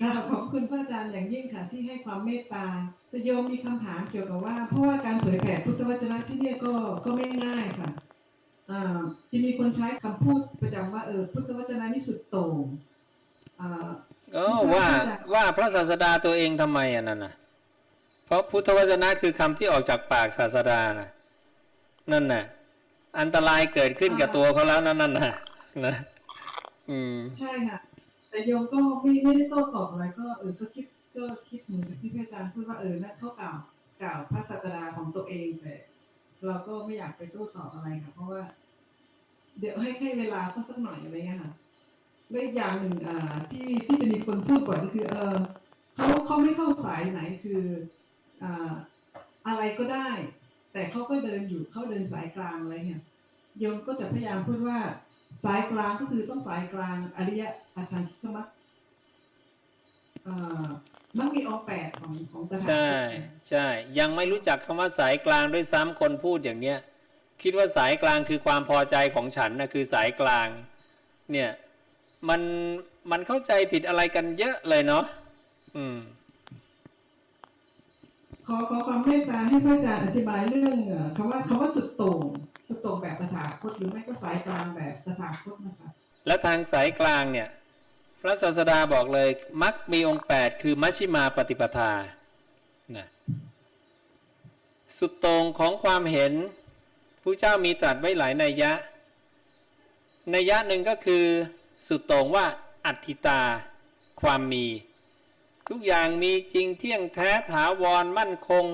กราบขอบคุณพระอาจารย์อย่างยิ่งค่ะที่ให้ความเมตตาแต่โยมมีคำถามเกี่ยวกับว่า เพราะว่าการเผยแผ่พุทธวจนะที่เนี่ยก็ก็ไม่ง่ายค่ะอ่าจะมีคนใช้คำพูดประจำว่าเออพุทธวจนะนี่สุดโต่งอ่าก็ว่าว่าพระศาสดาตัวเองทำไมอะนั่นน่ะ เพราะพุทธวจนะคือคำที่ออกจากปากศาสดานะนั่นน่ะ อันตรายเกิดขึ้นกับตัวเขาแล้วนั่นน่ะนะนะอืมใช่ค่ะ แต่โยมก็ไม่ไม่ได้โต้ตอบอะไรก็เออก็คิดก็คิดเหมือนที่พระอาจารย์พูดว่าเออนั่นเขากล่าวกล่าวพระศาสดาของตัวเองแต่เราก็ไม่อยากไปโต้ตอบอะไรค่ะ เพราะว่า เดี๋ยวให้ให้เวลาเขาสักหน่อยอะไรเงี้ยค่ะและอีกอย่างหนึ่งอ่าที่ที่จะมีคนพูดบ่อยก็คือ เออเขาเขาไม่เข้าสายไหนคืออ่าอะไรก็ได้ แต่เขาก็เดินอยู่เขาเดินสายกลางอะไรเงี้ยโยมก็จะพยายามพูดว่า สายกลางก็คือต้องสายกลางอริยอาคารคิกมักเอ่อมักมีองค์แปดของของตถาคตใช่ใช่ยังไม่รู้จักคำว่าสายกลางด้วยซ้ำคนพูดอย่างเนี้ย คิดว่าสายกลางคือความพอใจของฉันนะคือสายกลาง เนี่ยมันมันเข้าใจผิดอะไรกันเยอะเลยเนาะอืมขอขอความเมตตาให้พระอาจารย์อธิบายเรื่องเอ่อคำว่าคำว่าสุดโต่ง สุดต่งแบบตถาคตหรือไม่ก็สายกลางแบบตถาคตนะคะแล้วทางสายกลางเนี่ยพระศาสดาบอกเลยมักมีองค์ 8 คือมัชฌิมาปฏิปทานะสุดต่งของความเห็นผู้เจ้ามีตรัสไว้หลายนัยยะนัยยะหนึ่งก็คือสุดต่งว่าอัตถิตา ความมี ทุกอย่างมีจริงเที่ยงแท้ถาวรมั่นคง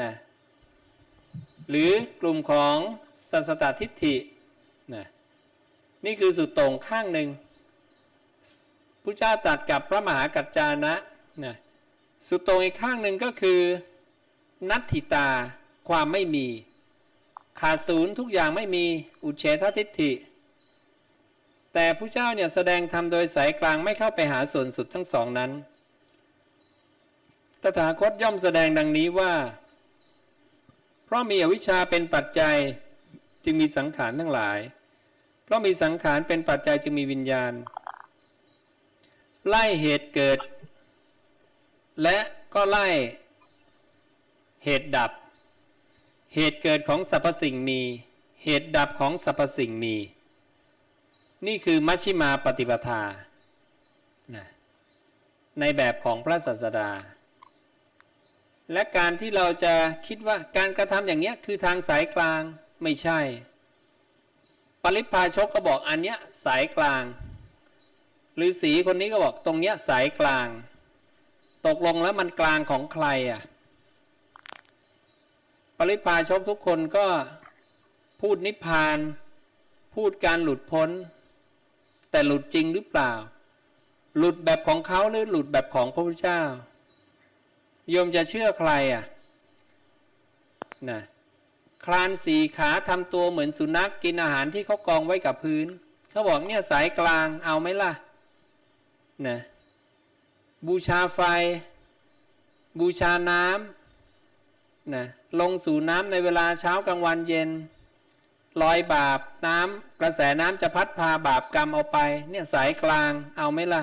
นะ หรือกลุ่มของสัสตทิฏฐินะนี่คือสุดต่งข้างหนึ่งพระเจ้าตรัสกับพระมหากัจจานะนะสุดต่งอีกข้างหนึ่งก็คือ นัตถิตาความไม่มี ขาดศูนย์ทุกอย่างไม่มีอุเฉททิฏฐิ แต่พระเจ้าเนี่ยแสดงธรรมโดยสายกลางไม่เข้าไปหาส่วนสุดทั้งสองนั้น ตถาคตย่อมแสดงดังนี้ว่า เพราะมีอวิชชาเป็นปัจจัยจึงมีสังขารทั้งหลาย เพราะมีสังขารเป็นปัจจัยจึงมีวิญญาณ ไล่เหตุเกิด และก็ไล่เหตุดับ เหตุเกิดของสรรพสิ่งมี เหตุดับของสรรพสิ่งมี นี่คือมัชฌิมาปฏิปทา ในแบบของพระศาสดา และการที่เราจะคิดว่าการกระทำอย่างเนี้ยคือทางสายกลางไม่ใช่ ปริพาชกก็บอกอันเนี้ยสายกลางหรือสีคนนี้ก็บอกตรงเนี้ยสายกลาง ตกลงแล้วมันกลางของใครอะปริพาชกทุกคนก็พูดนิพพาน พูดการหลุดพ้น แต่หลุดจริงหรือเปล่า หลุดแบบของเขาหรือหลุดแบบของพระพุทธเจ้า โยมจะเชื่อใครอะนะคลานสี่ขาทำตัวเหมือนสุนัขกินอาหารที่เขากองไว้กับพื้น เขาบอกเนี่ยสายกลางเอาไหมล่ะนะบูชาไฟ บูชาน้ำนะลงสู่น้ำในเวลาเช้ากลางวันเย็นลอยบาปน้ำกระแสน้ำจะพัดพาบาปกรรมเอาไป เนี่ยสายกลางเอาไหมล่ะ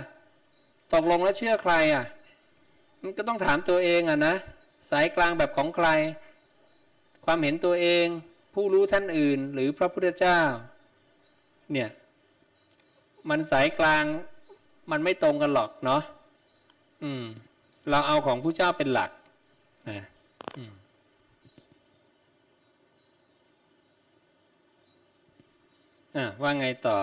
ตกลงแล้วเชื่อใครอะ มันก็ต้องถามตัวเองอะนะ สายกลางแบบของใคร ความเห็นตัวเอง ผู้รู้ท่านอื่น หรือพระพุทธเจ้า เนี่ย มันสายกลางมันไม่ตรงกันหรอกเนาะอืม เราเอาของผู้เจ้าเป็นหลักนะอืมอะว่าไงต่อ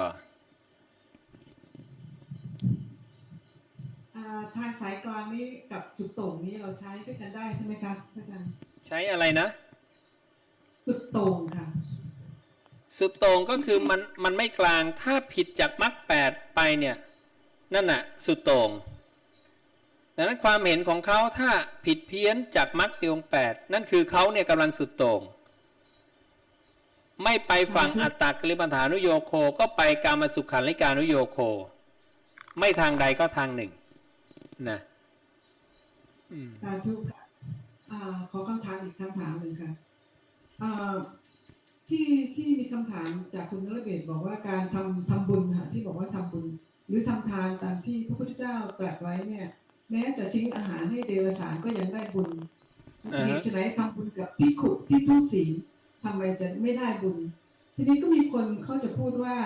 อ่า ทางสายกลางนี้กับสุดโต่งนี้เราใช้ด้วยกันได้ใช่ไหมคะพระอาจารย์ใช้อะไรนะ สุดโต่งค่ะ สุดโต่งก็คือมันมันไม่กลางถ้าผิดจากมรรคแปดไปเนี่ยนั่นน่ะสุดโต่งดังนั้นความเห็นของเขาถ้าผิดเพี้ยนจากมรรคปีองแปดนั่นคือเขาเนี่ยกำลังสุดโต่งไม่ไปฝั่งอัตตกริมัฐานุโยโคก็ไปกามสุขันลิกานุโยโค ไม่ทางใดก็ทางหนึ่ง นะอืมสาธุค่ะอ่าขอคำถามอีกคำถามหนึ่งค่ะที่ที่มีคำถามจากคุณนรเบศบอกว่าการทำทำบุญค่ะที่บอกว่าทำบุญ หรือทำทานตามที่พระพุทธเจ้าตรัสไว้เนี่ย แม้จะทิ้งอาหารให้เดรัจฉานก็ยังได้บุญอ่าฮะเหตุไฉนทำบุญกับพิกขุที่ทุศีทำไมจะไม่ได้บุญ ทีนี้ก็มีคนเขาจะพูดว่า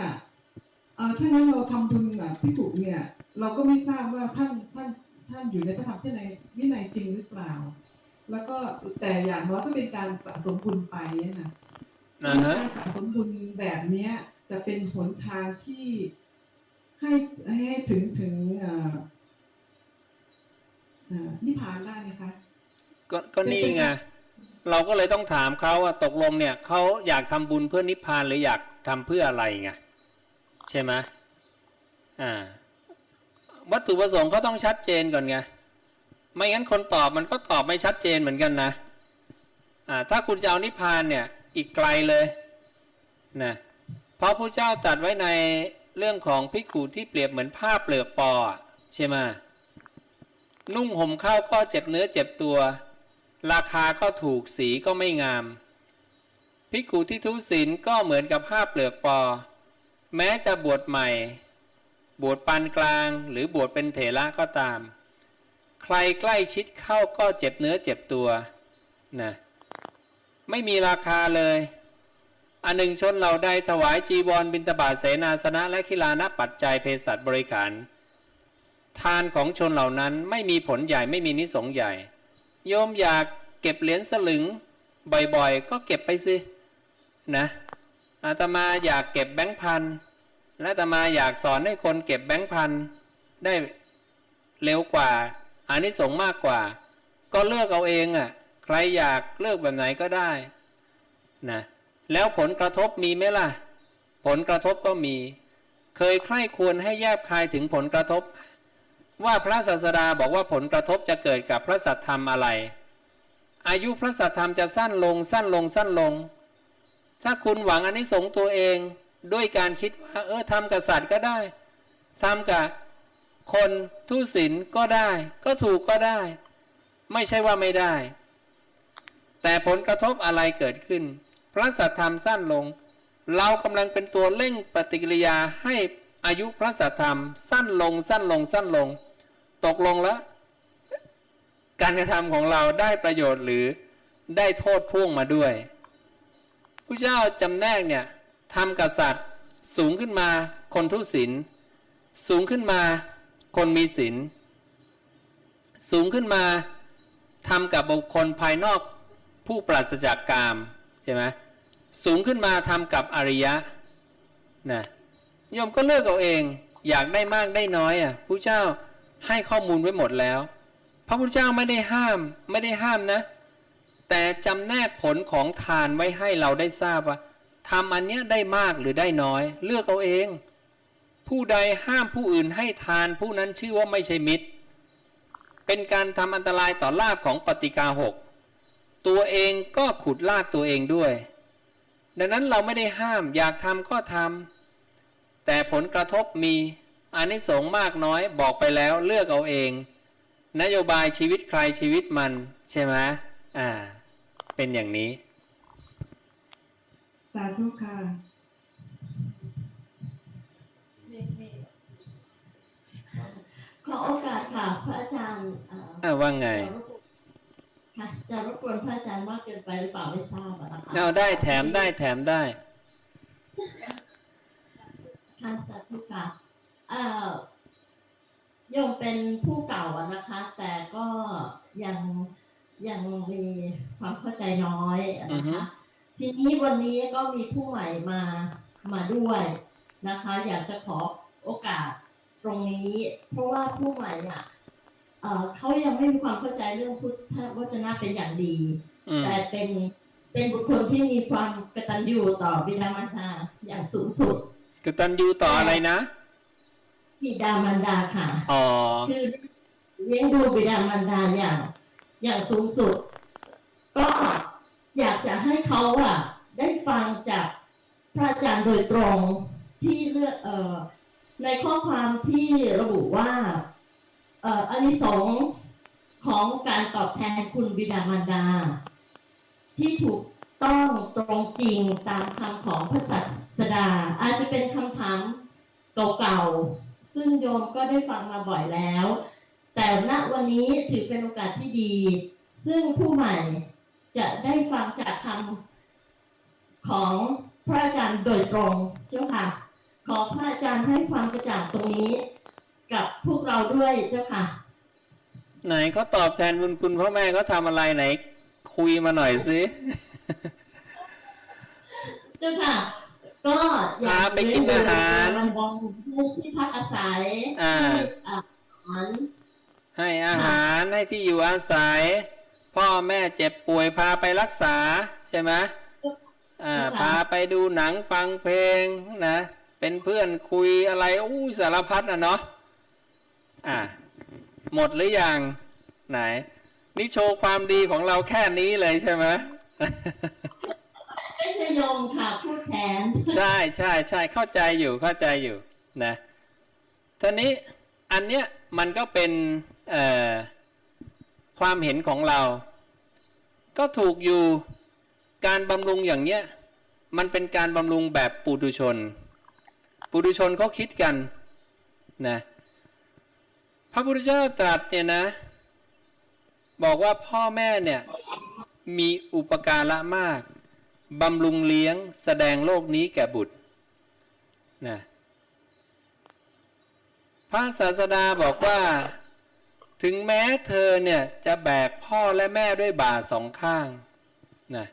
เออถ้างั้นเราทำบุญแบบพิกขุเนี่ย เราก็ไม่ทราบว่าท่านท่าน ท่านอยู่ในพระธรรมวินัยวินัยจริงหรือเปล่า แล้วก็แต่อย่างน้อยก็เป็นการสะสมบุญไปเนี่ยนะนะฮะการสะสมบุญแบบเนี้ย จะเป็นหนทางที่ให้ให้ถึงถึงเอ่อเอ่อนิพพานได้ไหมคะก็ก็นี่ไงเราก็เลยต้องถามเขาว่าตกลงเนี่ยเขาอยากทำบุญเพื่อนิพพานหรืออยากทำเพื่ออะไรไงใช่ไหมอ่า วัตถุประสงค์เขาต้องชัดเจนก่อนไง ไม่งั้นคนตอบมันก็ตอบไม่ชัดเจนเหมือนกันนะอ่าถ้าคุณจะเอานิพพานเนี่ยอีกไกลเลยนะเพราะพระเจ้าตัดไว้ในเรื่องของพิกขุที่เปรียบเหมือนผ้าเปลือกปอใช่ไหมนุ่งห่มข้าวก็เจ็บเนื้อเจ็บตัว ราคาก็ถูกสีก็ไม่งามภิกขุที่ทุศีลก็เหมือนกับผ้าเปลือกปอ แม้จะบวชใหม่ บวชปานกลาง หรือบวชเป็นเถระก็ตาม ใครใกล้ชิดเข้าก็เจ็บเนื้อเจ็บตัวนะไม่มีราคาเลย อันหนึ่งชนเราได้ถวายจีวรบิณฑบาตเสนาสนะและคิลานะปัจจัยเภสัชบริขารทานของชนเหล่านั้นไม่มีผลใหญ่ไม่มีนิสงใหญ่ โยมอยากเก็บเหรียญสลึงบ่อยๆ ก็เก็บไปสินะอาตมาอยากเก็บแบงค์พัน และตมาอยากสอนให้คนเก็บแบงค์พันได้เร็วกว่าอานิสงส์มากกว่า ก็เลือกเอาเองอะ ใครอยากเลือกแบบไหนก็ได้นะแล้วผลกระทบมีไหมล่ะ ผลกระทบก็มี เคยใคร่ควรให้แยบคายถึงผลกระทบ ว่าพระศาสดาบอกว่าผลกระทบจะเกิดกับพระสัตธรรมอะไร อายุพระสัตธรรมจะสั้นลงสั้นลงสั้นลง ถ้าคุณหวังอนนิสงส์ตัวเอง ด้วยการคิดว่าเออทำกับสัตว์ก็ได้ทำกับคนทุศิลก็ได้ ก็ถูกก็ได้ ไม่ใช่ว่าไม่ได้ แต่ผลกระทบอะไรเกิดขึ้น พระสัตธรรมสั้นลง เรากำลังเป็นตัวเร่งปฏิกิริยาให้อายุพระสัตธรรมสั้นลงสั้นลงสั้นลง ตกลงแล้ว การกระทำของเราได้ประโยชน์หรือได้โทษพ่วงมาด้วยผู้เจ้าจำแนกเนี่ย ทำกับสัตว์สูงขึ้นมาคนทุศีลสูงขึ้นมาคนมีศีลสูงขึ้นมาทำกับบุคคลภายนอกผู้ปราศจากกามใช่ไหมสูงขึ้นมาทำกับอริยะนะโยมก็เลือกเอาเอง อยากได้มากได้น้อยอะผู้เจ้าให้ข้อมูลไว้หมดแล้ว พระพุทธเจ้าไม่ได้ห้ามไม่ได้ห้ามนะ แต่จำแนกผลของทานไว้ให้เราได้ทราบว่า ทำอันเนี้ยได้มากหรือได้น้อย เลือกเอาเอง ผู้ใดห้ามผู้อื่นให้ทานผู้นั้นชื่อว่าไม่ใช่มิตร เป็นการทำอันตรายต่อลาบของปฏิกาหกตัวเองก็ขุดลากตัวเองด้วย ดังนั้นเราไม่ได้ห้ามอยากทำก็ทำแต่ผลกระทบมีอานิสงส์มากน้อยบอกไปแล้วเลือกเอาเอง นโยบายชีวิตใครชีวิตมันใช่ไหมอ่า เป็นอย่างนี้ สาธุค่ะขอโอกาสค่ะพระอาจารย์เอ่ออ่าว่าไงค่ะจะรบกวนพระอาจารย์มากเกินไปหรือเปล่าไม่ทราบอะนะคะเอาได้แถมได้แถมได้ค่ะสาธุค่ะเอ่อโยมเป็นผู้เก่าอะนะคะ แต่ก็ยังยังมีความเข้าใจน้อยอะอือนะฮึคะ ทีนี้วันนี้ก็มีผู้ใหม่มามาด้วยนะคะ อยากจะขอโอกาสตรงนี้ เพราะว่าผู้ใหม่อะเอ่อเขายังไม่มีความเข้าใจเรื่องพุทธวจนะเป็นอย่างดีอืมแต่เป็นเป็นบุคคลที่มีความกตัญญูต่อบิดามารดาอย่างสูงสุดกตัญญูต่ออะไรนะบิดามารดาค่ะอ๋อคือเลี้ยงดูบิดามารดาอย่าง อย่างสูงสุด ก็ อยากจะให้เขาอะ ได้ฟังจากพระอาจารย์โดยตรงที่เลือกเอ่อในข้อความที่ระบุว่าเอ่ออานิสงส์ของการตอบแทนคุณบิดามารดา ที่ถูกต้องตรงจริงตามคำของพระศาสดา อาจจะเป็นคำถามเก่าๆ ซึ่งโยมก็ได้ฟังมาบ่อยแล้ว แต่ณวันนี้ถือเป็นโอกาสที่ดี ซึ่งผู้ใหม่ จะได้ฟังจากคำของพระอาจารย์โดยตรงเจ้าค่ะ ขอพระอาจารย์ให้ความกระจ่างตรงนี้ กับพวกเราด้วยเจ้าค่ะ ไหนเขาตอบแทนบุญคุณพ่อแม่เขาทำอะไรไหน คุยมาหน่อยสิเจ้าค่ะ ก็อยากพาไปกินอาหารเลี้ยงดูให้ที่พักอาศัยอ่าให้อาหารให้อาหารให้ที่อยู่อาศัย พ่อแม่เจ็บป่วยพาไปรักษาใช่ไหมอ่าค่ะพาไปดูหนังฟังเพลงนะ เป็นเพื่อนคุยอะไรอู้สารพัดนะเนาะอ่าหมดหรือยังไหน นี่โชว์ความดีของเราแค่นี้เลยใช่ไหมไม่ใช่โยมค่ะพูดแทน ใช่ใช่ใช่เข้าใจอยู่เข้าใจอยู่นะทีนี้อันเนี้ยมันก็เป็นเอ่อ ความเห็นของเรา ก็ถูกอยู่การบำรุงอย่างเนี้ยมันเป็นการบำรุงแบบปุถุชน ปุถุชนเขาคิดกันนะพระพุทธเจ้าตรัสเนี่ยนะ บอกว่าพ่อแม่เนี่ย มีอุปการะมากบำรุงเลี้ยงแสดงโลกนี้แก่บุตรนะพระศาสดาบอกว่า ถึงแม้เธอเนี่ยจะแบกพ่อและแม่ด้วยบ่าสองข้างนะ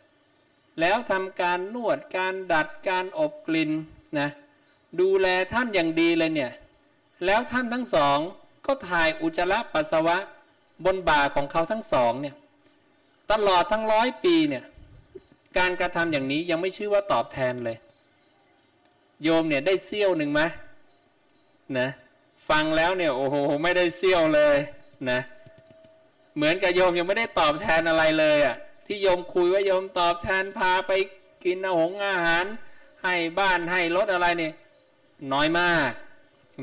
แล้วทำการนวดการดัดการอบกลิ่นนะดูแลท่านอย่างดีเลยเนี่ย แล้วท่านทั้งสองก็ถ่ายอุจจาระปัสสาวะบนบ่าของเขาทั้งสองเนี่ยตลอดทั้งร้อยปีเนี่ยการกระทำอย่างนี้ยังไม่ชื่อว่าตอบแทนเลย โยมเนี่ยได้เสี้ยวหนึ่งไหมนะฟังแล้วเนี่ยโอ้โหไม่ได้เสี้ยวเลย นะ เหมือนกับโยมยังไม่ได้ตอบแทนอะไรเลยอะ่ะ ที่โยมคุยว่าโยมตอบแทนพาไปกินอาหงอาหาร ให้บ้านให้รถอะไรเนี่ยน้อยมาก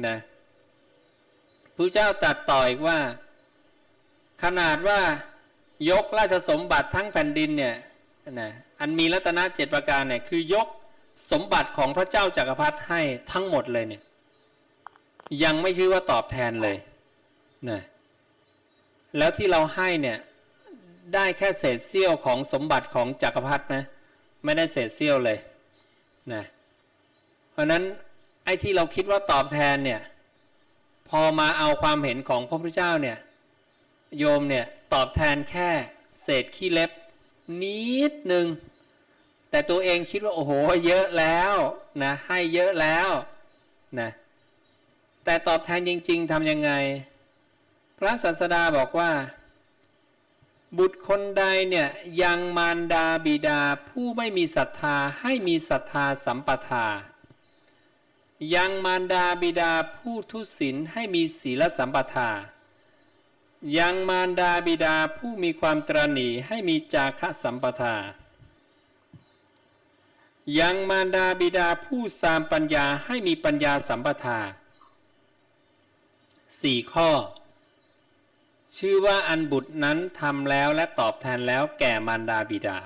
นะพระเจ้าตรัดต่ออีกว่า ขนาดว่ายกราชสมบัติทั้งแผ่นดินเนี่ยนะอันมีรัตนเจ็ดประการเนี่ยคือยกสมบัติของพระเจ้าจากักรพรรดิให้ทั้งหมดเลยเนี่ยยังไม่ชื่อว่าตอบแทนเลยนะ แล้วที่เราให้เนี่ยได้แค่เศษเสี้ยวของสมบัติของจักรพรรดินะไม่ได้เศษเสี้ยวเลยนะเพราะนั้นไอ้ที่เราคิดว่าตอบแทนเนี่ยพอมาเอาความเห็นของพระพุทธเจ้าเนี่ยโยมเนี่ยตอบแทนแค่เศษขี้เล็บนิดหนึ่งแต่ตัวเองคิดว่าโอ้โหเยอะแล้วนะให้เยอะแล้วนะแต่ตอบแทนจริง ๆทำยังไง พระศาสดาบอกว่า บุตรคนใดเนี่ยยังมารดาบิดาผู้ไม่มีศรัทธาให้มีศรัทธาสัมปทา ยังมารดาบิดาผู้ทุศีลให้มีศีลสัมปทา ยังมารดาบิดาผู้มีความตรณีให้มีจาคะสัมปทา ยังมารดาบิดาผู้สามปัญญาให้มีปัญญาสัมปทาสี่ข้อ ชื่อว่าอันบุตรนั้นทำแล้วและตอบแทนแล้วแก่มารดาบิดา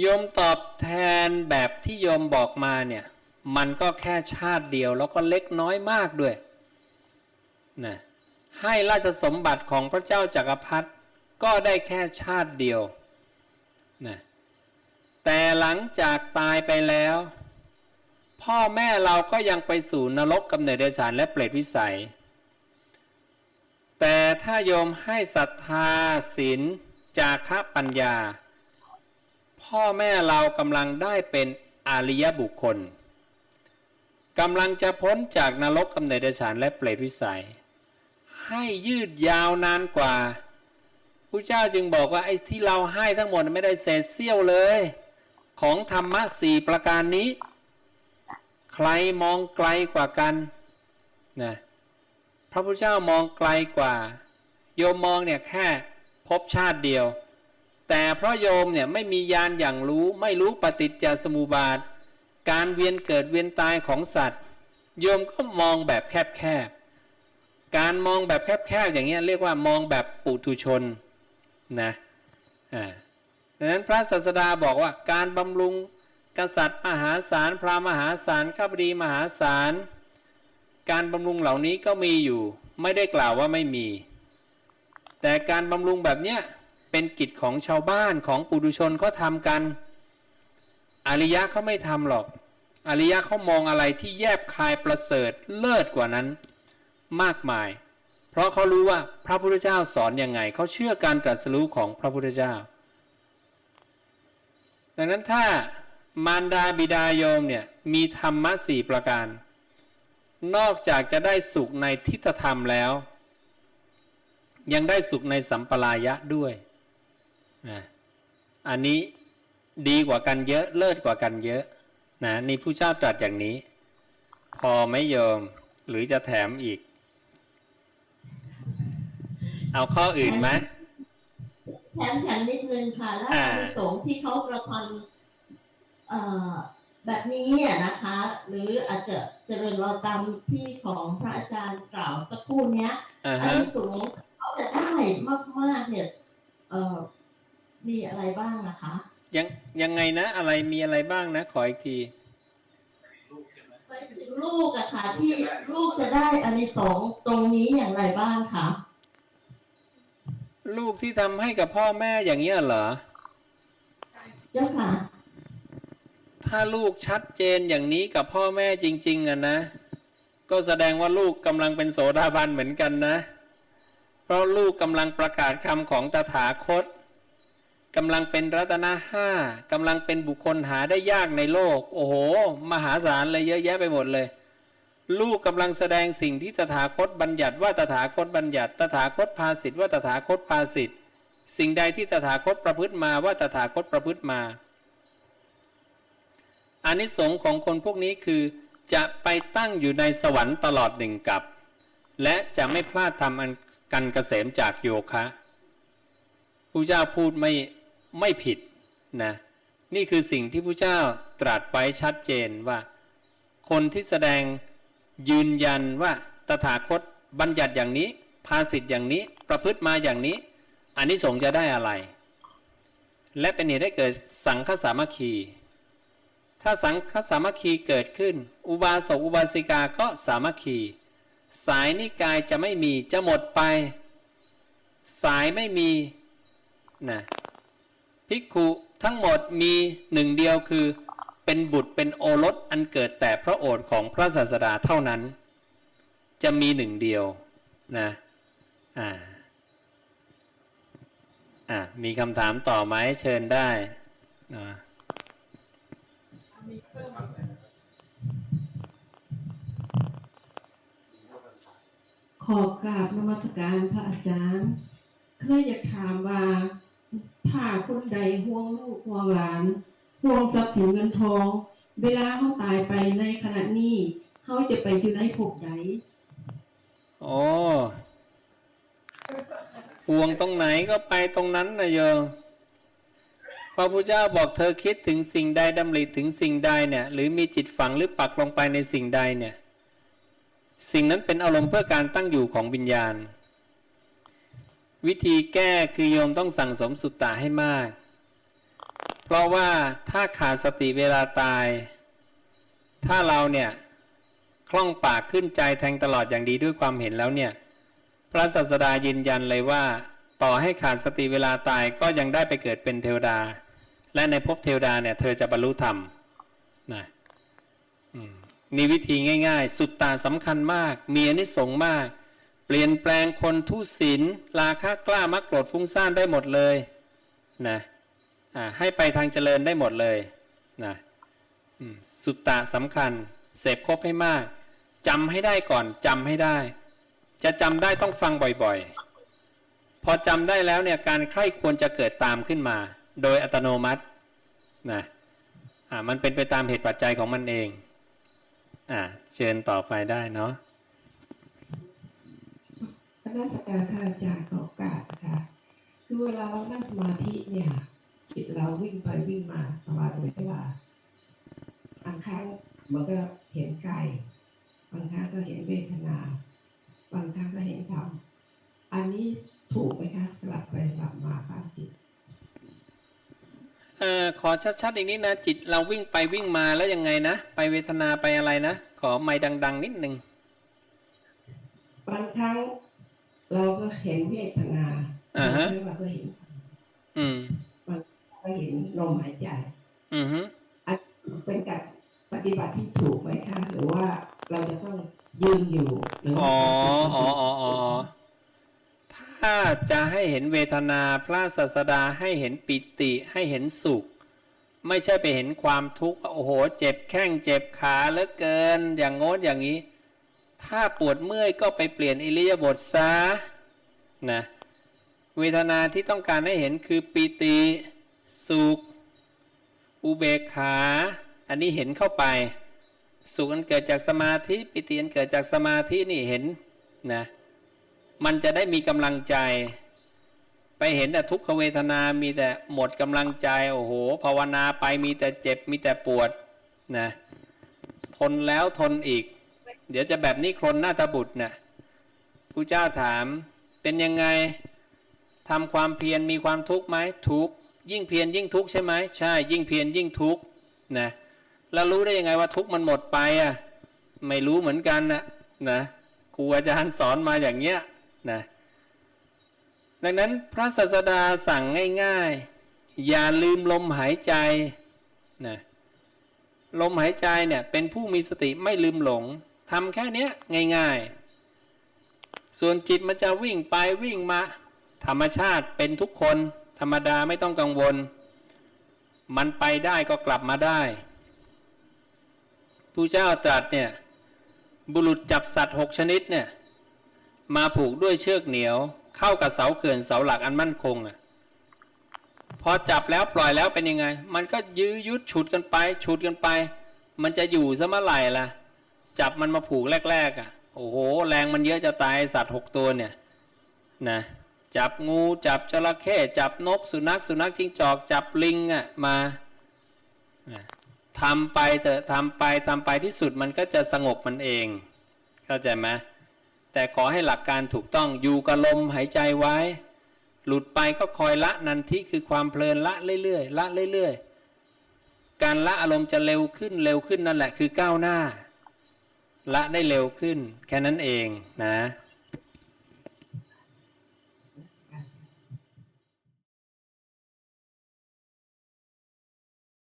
โยมตอบแทนแบบที่โยมบอกมาเนี่ย มันก็แค่ชาติเดียวแล้วก็เล็กน้อยมากด้วยนะให้ราชสมบัติของพระเจ้าจากักรพรรดิก็ได้แค่ชาติเดียวนะแต่หลังจากตายไปแล้ว พ่อแม่เราก็ยังไปสู่นรกกำเนิดเดชานและเปรตวิสัย แต่ถ้าโยมให้ศรัทธาศีลจาคะปัญญา พ่อแม่เรากำลังได้เป็นอริยบุคคลกำลังจะพ้นจากนรกกำเนิดเดชานและเปรตวิสัย ให้ยืดยาวนานกว่าพระเจ้าจึงบอกว่าไอ้ที่เราให้ทั้งหมดไม่ได้เศษเสี้ยวเลย ของธรรมะสี่ประการนี้ ใครมองไกลกว่ากันนะ พระพุทธเจ้ามองไกลกว่า โยมมองเนี่ยแค่พบชาติเดียว แต่เพราะโยมเนี่ยไม่มียานอย่างรู้ไม่รู้ปฏิจจสมุปบาท การเวียนเกิดเวียนตายของสัตว์ โยมก็มองแบบแคบๆการมองแบบแคบๆอย่างเงี้ยเรียกว่ามองแบบปุถุชนนะอ่าดังนั้นพระศาสดาบอกว่าการบำรุงกษัตริย์มหาศาลพราหมณ์มหาศาลข้าพดีมหาศาล การบำรุงเหล่านี้ก็มีอยู่ ไม่ได้กล่าวว่าไม่มี แต่การบำรุงแบบเนี้ยเป็นกิจของชาวบ้านของปุถุชนเขาทำกัน อริยะเขาไม่ทำหรอก อริยะเขามองอะไรที่แยบคายประเสริฐเลิศกว่านั้น มากมาย เพราะเขารู้ว่าพระพุทธเจ้าสอนยังไงเขาเชื่อการตรัสรู้ของพระพุทธเจ้า ดังนั้นถ้ามารดาบิดาโยมเนี่ยมีธรรมะสี่ประการ นอกจากจะได้สุขในทิฏฐธรรมแล้ว ยังได้สุขในสัมปรายะด้วยนะอันนี้ดีกว่ากันเยอะเลิศกว่ากันเยอะนะนี่ผู้เจ้าตรัสอย่างนี้ พอไหม่โยมหรือจะแถมอีก เอาข้ออื่นไหมแถมแถมนิดนึงค่ะ และอ่าอานิสงส์ที่เขากระทำเอ่อ แบบนี้อะนะคะ หรืออาจจะเจริญรอยตามที่ของพระอาจารย์กล่าวสักครู่เนี้ยอ่าอาฮะนิสงส์เขาจะได้มากๆเนี่ยเอ่อมีอะไรบ้างนะคะยังยังไงนะ อะไรมีอะไรบ้างนะ ขออีกทีไปถึงลูกอะค่ะ ที่ลูกจะได้อานิสงส์ตรงนี้อย่างไรบ้างคะลูกที่ทำให้กับพ่อแม่อย่างเงี้ยเหรอ เจ้าค่ะ ถ้าลูกชัดเจนอย่างนี้กับพ่อแม่จริง ๆอะนะ ก็แสดงว่าลูกกำลังเป็นโสดาบันเหมือนกันนะ เพราะลูกกำลังประกาศคำของตถาคตกำลังเป็นรัตนะห้ากำลังเป็นบุคคลหาได้ยากในโลก โอ้โห มหาศาลเลยเยอะแยะไปหมดเลย ลูกกำลังแสดงสิ่งที่ตถาคตบัญญัติว่าตถาคตบัญญัติ ตถาคตภาสิทธิ์ว่าตถาคตภาสิทธิ์สิ่งใดที่ตถาคตประพฤติมาว่าตถาคตประพฤติมา อานิสงส์ของคนพวกนี้คือ จะไปตั้งอยู่ในสวรรค์ตลอดหนึ่งกับ และจะไม่พลาดทำอันกันเกษมจากโยคะผู้เจ้าพูดไม่ไม่ผิดนะนี่คือสิ่งที่ผู้เจ้าตรัสไว้ชัดเจนว่า คนที่แสดงยืนยันว่าตถาคตบัญญัติอย่างนี้ ภาสิทธิ์อย่างนี้ประพฤติมาอย่างนี้อานิสงส์จะได้อะไร และเป็นเหตุให้เกิดสังฆสามัคคี ถ้าสังฆสามัคคีเกิดขึ้น อุบาสกอุบาสิกาก็สามัคคี สายนิกายจะไม่มีจะหมดไป สายไม่มีนะภิกขุทั้งหมดมีหนึ่งเดียวคือเป็นบุตรเป็นโอรสอันเกิดแต่พระโอษของพระศาสดาเท่านั้น จะมีหนึ่งเดียวนะอ่าอ่ามีคำถามต่อไหมเชิญได้นะ ขอกราบนมัสการพระอาจารย์เคยอยากถามว่าถ้าคนใดห่วงลูกห่วงหลานห่วงทรัพย์สินเงินทอง เวลาเขาตายไปในขณะนี้เขาจะไปอยู่ในภพใดโอ้ห่วงตรงไหนก็ไปตรงนั้นนะโยม พระพุทธเจ้าบอกเธอคิดถึงสิ่งใดดำริถึงสิ่งใดเนี่ยหรือมีจิตฝังหรือปักลงไปในสิ่งใดเนี่ยสิ่งนั้นเป็นอารมณ์เพื่อการตั้งอยู่ของวิญญาณ วิธีแก้คือโยมต้องสั่งสมสุตตะให้มาก เพราะว่าถ้าขาดสติเวลาตาย ถ้าเราเนี่ยคล่องปากขึ้นใจแทงตลอดอย่างดีด้วยความเห็นแล้วเนี่ยพระศาสดายืนยันเลยว่า ต่อให้ขาดสติเวลาตายก็ยังได้ไปเกิดเป็นเทวดา และในภพเทวดาเนี่ยเธอจะบรรลุธรรมนะนี่วิธีง่าย ๆ สุดตาสำคัญมาก มีอนิสงส์มาก เปลี่ยนแปลงคนทุศีลราคะกล้ามักโกรธฟุ้งซ่านได้หมดเลยนะให้ไปทางเจริญได้หมดเลยนะสุตตะสำคัญ เสพครบให้มากจำให้ได้ก่อนจำให้ได้ จะจำได้ต้องฟังบ่อยๆ พอจำได้แล้วเนี่ยการใคร่ควรจะเกิดตามขึ้นมา โดยอัตโนมัตินะอ่ามันเป็นไปตามเหตุปัจจัยของมันเองอ่าเชิญต่อไปได้เนาะพระราชการท่านอาจารย์ขอโอกาสนะคะคือเวลาเรานั่งสมาธิเนี่ย จิตเราวิ่งไปวิ่งมาตลอดเวลาบางครั้งมันก็เห็นกายบางครั้งก็เห็นเวทนา บางครั้งก็เห็นธรรมอันนี้ถูกไหมคะสลับมาความจิต เออขอชัดๆอีกนิดนะ จิตเราวิ่งไปวิ่งมาแล้วยังไงนะ ไปเวทนาไปอะไรนะ ขอไม่ดัง ๆ นิดหนึ่งบางครั้งเราก็เห็นเวทนาอ่าฮะไม่ว่าก็เห็น อืมก็เห็นลมหายใจ อือฮึเป็นการปฏิบัติที่ถูกไหมคะ หรือว่าเราจะต้องยืนอยู่หรืออ๋ว่าออ๋ออ๋ออ๋อ ถ้าจะให้เห็นเวทนาพระศาสดาให้เห็นปิติให้เห็นสุข ไม่ใช่ไปเห็นความทุกข์โอ้โห เจ็บแข้งเจ็บขาเหลือเกิน อย่างโน้นอย่างนี้ ถ้าปวดเมื่อยก็ไปเปลี่ยนอิริยาบถซะนะเวทนาที่ต้องการให้เห็นคือปิติสุข อุเบกขา อันนี้เห็นเข้าไป สุขอันเกิดจากสมาธิปิติอันเกิดจากสมาธินี่เห็นนะ มันจะได้มีกำลังใจ ไปเห็นแต่ทุกขเวทนา มีแต่หมดกำลังใจโอ้โหภาวนาไปมีแต่เจ็บมีแต่ปวดนะทนแล้วทนอีก เดี๋ยวจะแบบนี้ครนหน้าตาบุตรนะผู้เจ้าถามเป็นยังไงทำความเพียรมีความทุกข์ไหมทุกข์ยิ่งเพียรยิ่งทุกข์ใช่ไหมใช่ ยิ่งเพียรยิ่งทุกข์นะแล้วรู้ได้ยังไงว่าทุกข์มันหมดไปอะไม่รู้เหมือนกันนะนะครูอาจารย์สอนมาอย่างเงี้ย นะดังนั้นพระศาสดาสั่งง่าย ๆ อย่าลืมลมหายใจนะลมหายใจเนี่ยเป็นผู้มีสติไม่ลืมหลงทำแค่เนี้ยง่าย ๆ ส่วนจิตมันจะวิ่งไปวิ่งมา ธรรมชาติเป็นทุกคนธรรมดาไม่ต้องกังวล มันไปได้ก็กลับมาได้ผู้เจ้าตรัสเนี่ยบุรุษจับสัตว์หกชนิดเนี่ย มาผูกด้วยเชือกเหนียว เข้ากับเสาเขื่อนเสาหลักอันมั่นคงอะพอจับแล้วปล่อยแล้วเป็นยังไง มันก็ยื้อยุดฉุดกันไปฉุดกันไป มันจะอยู่ซะเมื่อไหร่ล่ะ จับมันมาผูกแรกๆอะโอ้โห แรงมันเยอะจะตายสัตว์หกตัวเนี่ยนะจับงูจับจระเข้จับนกสุนัขสุนัขจิ้งจอกจับลิงอะมาทำไปเถอะทำไปทำไปที่สุดมันก็จะสงบมันเอง เข้าใจไหม แต่ขอให้หลักการถูกต้องอยู่กับลมหายใจไว้ หลุดไปก็คอยละนันทิคือความเพลินละเรื่อยๆละเรื่อยๆ การละอารมณ์จะเร็วขึ้นเร็วขึ้นนั่นแหละคือก้าวหน้า ละได้เร็วขึ้น แค่นั้นเองนะ